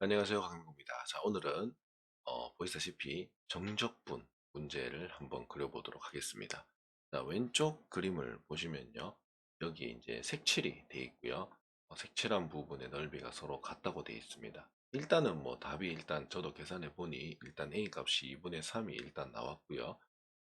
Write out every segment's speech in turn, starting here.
안녕하세요 강민구입니다. 자 오늘은 어, 보시다시피 정적분 문제를 한번 그려보도록 하겠습니다. 자 왼쪽 그림을 보시면요 여기에 이제 색칠이 되어 있고요 어, 색칠한 부분의 넓이가 서로 같다고 되어 있습니다. 일단은 뭐 답이 일단 저도 계산해 보니 일단 a 값이 2분의 3이 일단 나왔고요.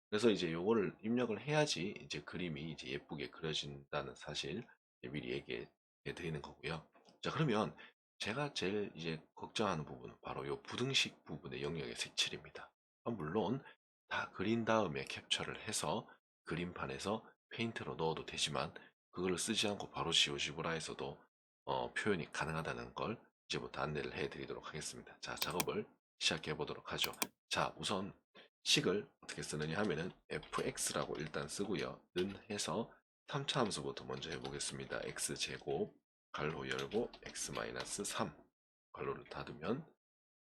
그래서 이제 요거를 입력을 해야지 이제 그림이 이제 예쁘게 그려진다는 사실 미리 얘기해 드리는 거고요. 자 그러면 제가 제일 이제 걱정하는 부분은 바로 요 부등식 부분의 영역의 색칠입니다. 아, 물론 다 그린 다음에 캡처를 해서 그림판에서 페인트로 넣어도 되지만 그걸 쓰지 않고 바로 지오지브라 에서도 어, 표현이 가능하다는 걸 이제부터 안내를 해 드리도록 하겠습니다. 자 작업을 시작해 보도록 하죠. 자 우선 식을 어떻게 쓰느냐 하면은 fx라고 일단 쓰고요. 는 해서 3차 함수부터 먼저 해보겠습니다. x제곱 갈로 열고 x-3 갈로를 닫으면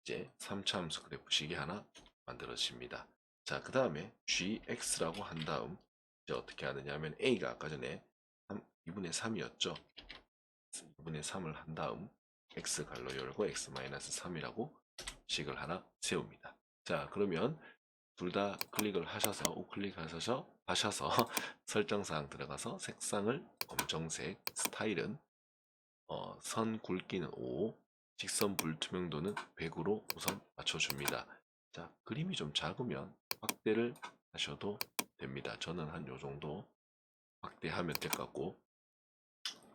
이제 3차 함수 그래프 식이 하나 만들어집니다. 자, 그 다음에 gx라고 한 다음 이제 어떻게 하느냐 하면 a가 아까 전에 3, 2분의 3이었죠. 2분의 3을 한 다음 x 갈로 열고 x-3이라고 식을 하나 세웁니다. 자, 그러면 둘 다 클릭을 하셔서 우클릭하셔서 하셔서 설정사항 들어가서 색상을 검정색, 스타일은 어, 선 굵기는 5, 직선 불투명도는 100으로 우선 맞춰줍니다. 자, 그림이 좀 작으면 확대를 하셔도 됩니다. 저는 한 요 정도 확대하면 될 것 같고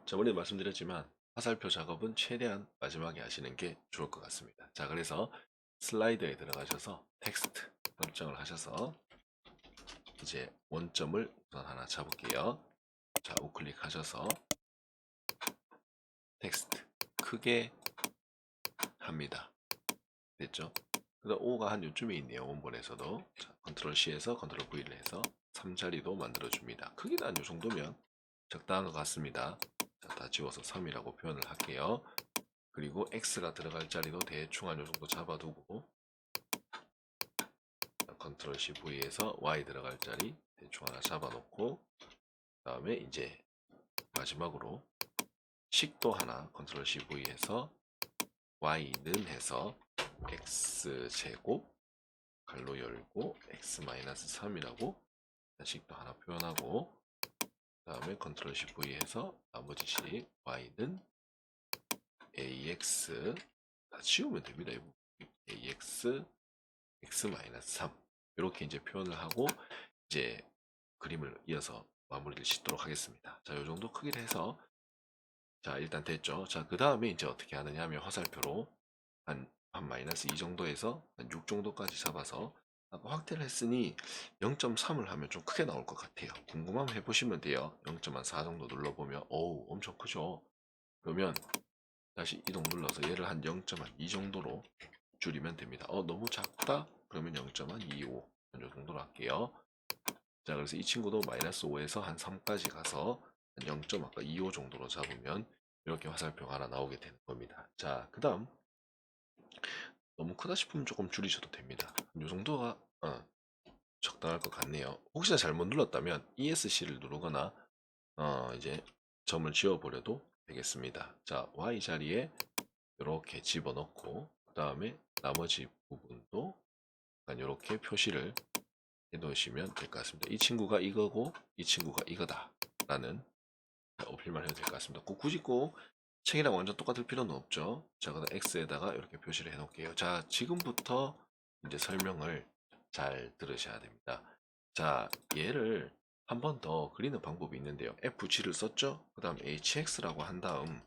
저번에 말씀드렸지만 화살표 작업은 최대한 마지막에 하시는 게 좋을 것 같습니다. 자, 그래서 슬라이드에 들어가셔서 텍스트 설정을 하셔서 이제 원점을 우선 하나 잡을게요. 자, 우클릭 하셔서 텍스트 크게 합니다. 됐죠? 그다음 5가 한 요쯤에 있네요. 원본에서도. 자, 컨트롤 C에서 컨트롤 V를 해서 3자리도 만들어 줍니다. 크기는 한 요 정도면 적당한 것 같습니다. 자, 다 지워서 3이라고 표현을 할게요. 그리고 X가 들어갈 자리도 대충 한 요 정도 잡아두고 컨트롤 C V에서 Y 들어갈 자리 대충 하나 잡아놓고 그 다음에 이제 마지막으로 식도 하나 컨트롤 C V 해서 y는 해서 x제곱 갈로 열고 x-3이라고 식도 하나 표현하고 그 다음에 컨트롤 C V 해서 나머지 식 y는 ax 다 지우면 됩니다. ax x-3 이렇게 이제 표현을 하고 이제 그림을 이어서 마무리를 짓도록 하겠습니다. 자, 이 정도 크기를 해서 자, 일단 됐죠. 자, 그 다음에 이제 어떻게 하느냐 하면 화살표로 한, 한 마이너스 2 정도에서 한 6 정도까지 잡아서 확대를 했으니 0.3을 하면 좀 크게 나올 것 같아요. 궁금하면 해보시면 돼요. 0.4 정도 눌러보면 어우 엄청 크죠. 그러면 다시 이동 눌러서 얘를 한 0.2 정도로 줄이면 됩니다. 어 너무 작다? 그러면 0.25이 정도로 할게요. 자 그래서 이 친구도 마이너스 5에서 한 3까지 가서 0.25 정도로 잡으면 이렇게 화살표가 하나 나오게 되는 겁니다. 자, 그 다음 너무 크다 싶으면 조금 줄이셔도 됩니다. 이 정도가 어, 적당할 것 같네요. 혹시나 잘못 눌렀다면 ESC를 누르거나 어, 이제 점을 지워버려도 되겠습니다. 자, Y 자리에 이렇게 집어넣고 그 다음에 나머지 부분도 이렇게 표시를 해놓으시면 될 것 같습니다. 이 친구가 이거고 이 친구가 이거다 라는 어필만 해도 될 것 같습니다. 꼭 굳이 꼭 책이랑 완전 똑같을 필요는 없죠. 자, 그다음 X에다가 이렇게 표시를 해 놓을게요. 자, 지금부터 이제 설명을 잘 들으셔야 됩니다. 자, 얘를 한 번 더 그리는 방법이 있는데요. FG를 썼죠? 그 다음 HX라고 한 다음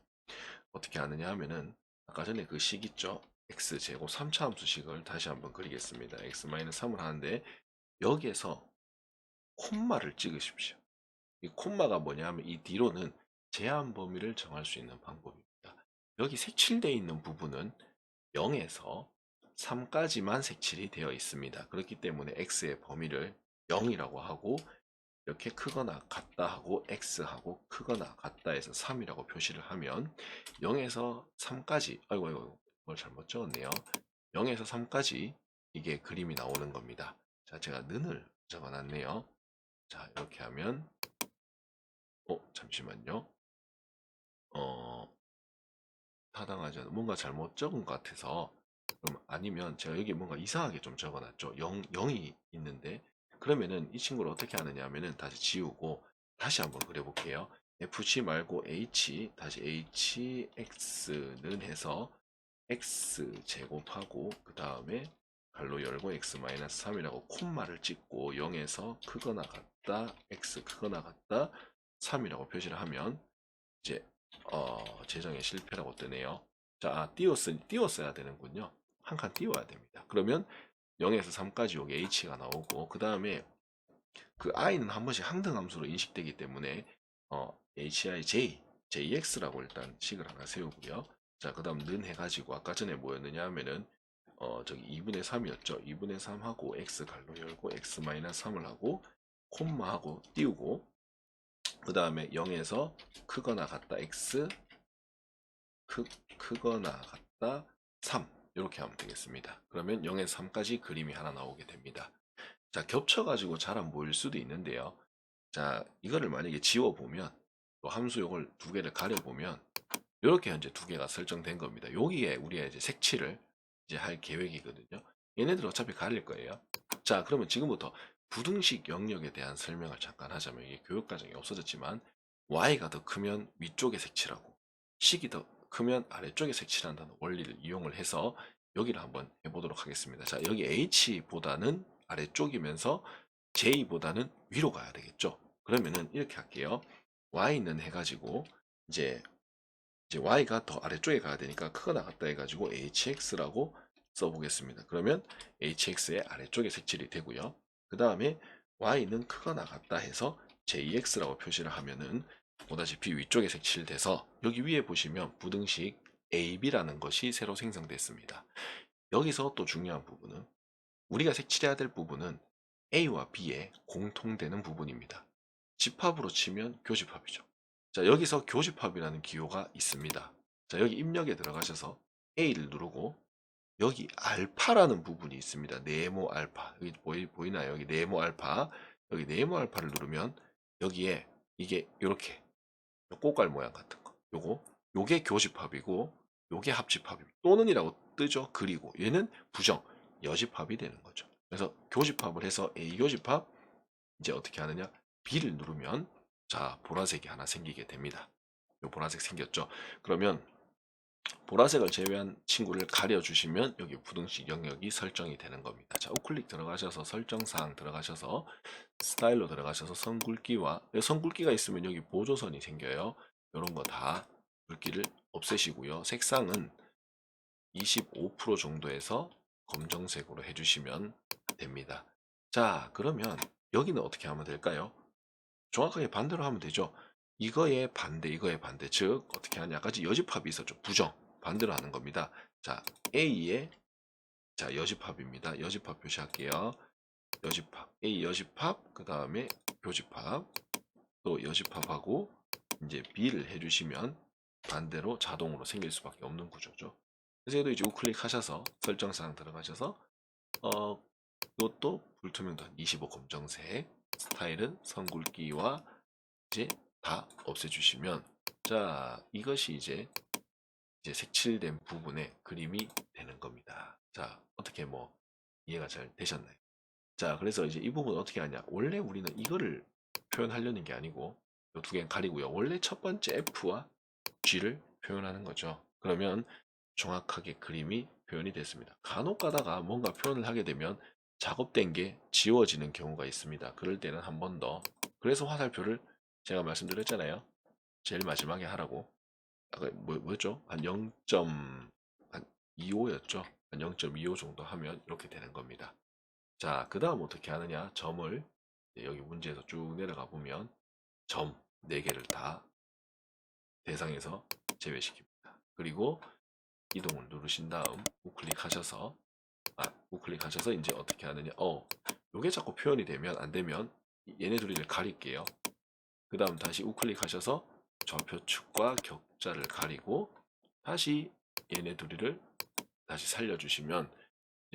어떻게 하느냐 하면은 아까 전에 그 식 있죠? X제곱 3차 함수식을 다시 한번 그리겠습니다. X-3을 하는데 여기에서 콤마를 찍으십시오. 이 콤마가 뭐냐 하면 이 뒤로는 제한 범위를 정할 수 있는 방법입니다. 여기 색칠되어 있는 부분은 0에서 3까지만 색칠이 되어 있습니다. 그렇기 때문에 x의 범위를 0이라고 하고 이렇게 크거나 같다 하고 x하고 크거나 같다 해서 3이라고 표시를 하면 0에서 3까지 아이고 아이고 뭘 잘못 적었네요. 0에서 3까지 이게 그림이 나오는 겁니다. 자 제가 는을 적어놨네요. 자 이렇게 하면 어, 잠시만요. 어, 타당하지 않은 뭔가 잘못 적은 것 같아서 그럼 아니면 제가 여기 뭔가 이상하게 좀 적어놨죠. 0, 0이 있는데 그러면은 이 친구를 어떻게 하느냐 하면은 다시 지우고 다시 한번 그려볼게요. fc 말고 h 다시 hx는 해서 x 제곱하고 그 다음에 갈로 열고 x 마이너스 3이라고 콤마를 찍고 0에서 크거나 같다 x 크거나 같다 3이라고 표시를 하면 이제 어, 재정의 실패라고 뜨네요. 자, 아, 띄웠으, 띄웠어야 되는군요. 한 칸 띄워야 됩니다. 그러면 0에서 3까지 여기 h가 나오고 그 다음에 그 i는 한 번씩 항등 함수로 인식되기 때문에 어, hij, jx라고 일단 식을 하나 세우고요. 자, 그 다음 는 해가지고 아까 전에 뭐였느냐 하면은 어, 저기 2분의 3이었죠. 2분의 3하고 x 갈로 열고 x 마이너스 3을 하고 콤마하고 띄우고 그 다음에 0에서 크거나 같다 x 크, 크거나 같다 3 이렇게 하면 되겠습니다. 그러면 0에서 3까지 그림이 하나 나오게 됩니다. 자 겹쳐가지고 잘 안 보일 수도 있는데요. 자 이거를 만약에 지워보면 또 함수 요걸 두 개를 가려보면 이렇게 현재 두 개가 설정된 겁니다. 여기에 우리가 이제 색칠을 이제 할 계획이거든요. 얘네들 어차피 가릴 거예요. 자 그러면 지금부터 부등식 영역에 대한 설명을 잠깐 하자면 이게 교육 과정이 없어졌지만 y가 더 크면 위쪽에 색칠하고 식이 더 크면 아래쪽에 색칠한다는 원리를 이용을 해서 여기를 한번 해보도록 하겠습니다. 자 여기 h보다는 아래쪽이면서 j보다는 위로 가야 되겠죠. 그러면은 이렇게 할게요. y는 해가지고 이제 이제 y가 더 아래쪽에 가야 되니까 크거나 같다 해가지고 hx라고 써보겠습니다. 그러면 hx의 아래쪽에 색칠이 되고요. 그 다음에 y는 크거나 같다 해서 jx라고 표시를 하면은 보다시피 위쪽에 색칠돼서 여기 위에 보시면 부등식 ab라는 것이 새로 생성됐습니다. 여기서 또 중요한 부분은 우리가 색칠해야 될 부분은 a와 b에 공통되는 부분입니다. 집합으로 치면 교집합이죠. 자 여기서 교집합이라는 기호가 있습니다. 자 여기 입력에 들어가셔서 a를 누르고 여기 알파라는 부분이 있습니다. 네모 알파. 여기 보이, 보이나요? 여기 네모 알파. 여기 네모 알파를 누르면 여기에 이게 이렇게 꽃갈 모양 같은 거. 요거 요게 교집합이고 요게 합집합입니다. 또는이라고 뜨죠. 그리고 얘는 부정 여집합이 되는 거죠. 그래서 교집합을 해서 A 교집합 이제 어떻게 하느냐? B를 누르면 자 보라색이 하나 생기게 됩니다. 요 보라색 생겼죠. 그러면 보라색을 제외한 친구를 가려주시면 여기 부등식 영역이 설정이 되는 겁니다. 자, 우클릭 들어가셔서 설정사항 들어가셔서 스타일로 들어가셔서 선 굵기와 선 굵기가 있으면 여기 보조선이 생겨요. 이런 거 다 굵기를 없애시고요. 색상은 25% 정도에서 검정색으로 해주시면 됩니다. 자, 그러면 여기는 어떻게 하면 될까요? 정확하게 반대로 하면 되죠. 이거의 반대, 이거의 반대. 즉, 어떻게 하냐. 아까 여집합이 있었죠. 부정. 반대로 하는 겁니다. 자, A의 자, 여집합입니다. 여집합 표시할게요. 여집합. A 여집합, 그 다음에 교집합. 또 여집합하고 이제 B를 해주시면 반대로 자동으로 생길 수밖에 없는 구조죠. 그래서 이제 우클릭 하셔서 설정사항 들어가셔서 어, 이것도 불투명도 25 검정색 스타일은 선 굵기와 이제 다 없애주시면 자 이것이 이제 이제 색칠된 부분에 그림이 되는 겁니다. 자 어떻게 뭐 이해가 잘 되셨나요? 자 그래서 이제 이 부분 어떻게 하냐 원래 우리는 이거를 표현하려는 게 아니고 이 두 개는 가리고요. 원래 첫 번째 F와 G를 표현하는 거죠. 그러면 정확하게 그림이 표현이 됐습니다. 간혹 가다가 뭔가 표현을 하게 되면 작업된 게 지워지는 경우가 있습니다. 그럴 때는 한 번 더. 그래서 화살표를 제가 말씀드렸잖아요. 제일 마지막에 하라고. 아까 뭐, 뭐였죠? 한 0.25였죠? 한 0.25 정도 하면 이렇게 되는 겁니다. 자, 그 다음 어떻게 하느냐? 점을 여기 문제에서 쭉 내려가 보면 점 4개를 다 대상에서 제외시킵니다. 그리고 이동을 누르신 다음 우클릭 하셔서 아, 우클릭 하셔서 이제 어떻게 하느냐? 어, 요게 자꾸 표현이 되면 안 되면 얘네 둘이를 가릴게요. 그 다음 다시 우클릭 하셔서 좌표축과 격자를 가리고 다시 얘네 둘이를 다시 살려주시면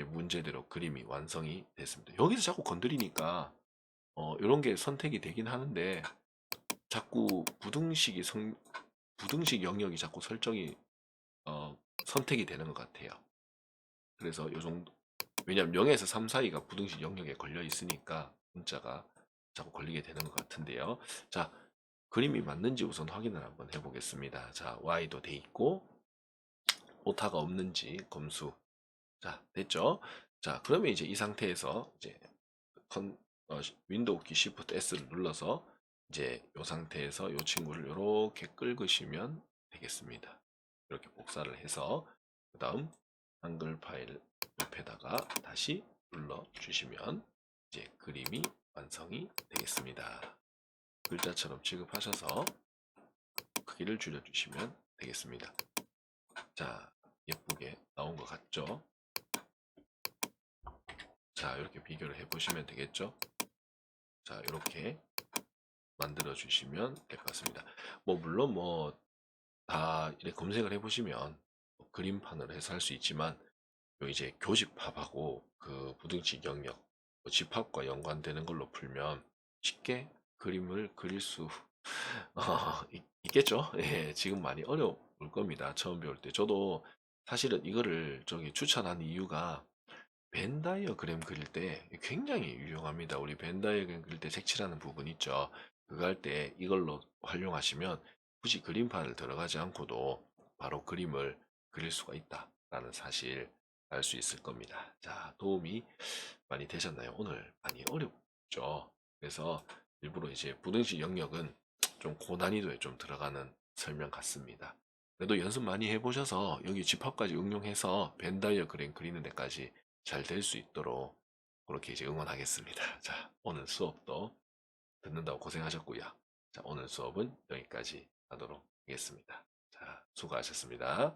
문제대로 그림이 완성이 됐습니다. 여기서 자꾸 건드리니까 어, 이런 게 선택이 되긴 하는데 자꾸 부등식이 성, 부등식 영역이 자꾸 설정이 어, 선택이 되는 것 같아요. 그래서 요 정도 왜냐면 0에서 3 사이가 부등식 영역에 걸려 있으니까 문자가 자꾸 걸리게 되는 것 같은데요. 자, 그림이 맞는지 우선 확인을 한번 해보겠습니다. 자, y도 돼 있고 오타가 없는지 검수. 자, 됐죠? 자, 그러면 이제 이 상태에서 이제 컨, 어, 윈도우 키 Shift S를 눌러서 이제 이 상태에서 이 친구를 이렇게 긁으시면 되겠습니다. 이렇게 복사를 해서 그 다음 한글 파일 옆에다가 다시 눌러 주시면 이제 그림이 완성이 되겠습니다. 글자처럼 취급하셔서 크기를 줄여 주시면 되겠습니다. 자, 예쁘게 나온 것 같죠? 자, 이렇게 비교를 해 보시면 되겠죠? 자, 이렇게 만들어 주시면 될 것 같습니다. 뭐 물론 뭐 다 검색을 해 보시면 뭐 그림판을 해서 할 수 있지만 요 이제 교집합하고 그 부등식 영역 뭐 집합과 연관되는 걸로 풀면 쉽게 그림을 그릴 수 어, 있, 있겠죠? 예, 지금 많이 어려울 겁니다. 처음 배울 때. 저도 사실은 이거를 저기 추천한 이유가 벤 다이어그램 그릴 때 굉장히 유용합니다. 우리 벤 다이어그램 그릴 때 색칠하는 부분 있죠. 그거 할 때 이걸로 활용하시면 굳이 그림판을 들어가지 않고도 바로 그림을 그릴 수가 있다라는 사실 알 수 있을 겁니다. 자, 도움이 많이 되셨나요? 오늘 많이 어렵죠. 그래서 일부러 이제 부등식 영역은 좀 고난이도에 좀 들어가는 설명 같습니다. 그래도 연습 많이 해보셔서 여기 집합까지 응용해서 벤 다이어그램 그리는 데까지 잘 될 수 있도록 그렇게 이제 응원하겠습니다. 자, 오늘 수업도 듣는다고 고생하셨고요. 자, 오늘 수업은 여기까지 하도록 하겠습니다. 자, 수고하셨습니다.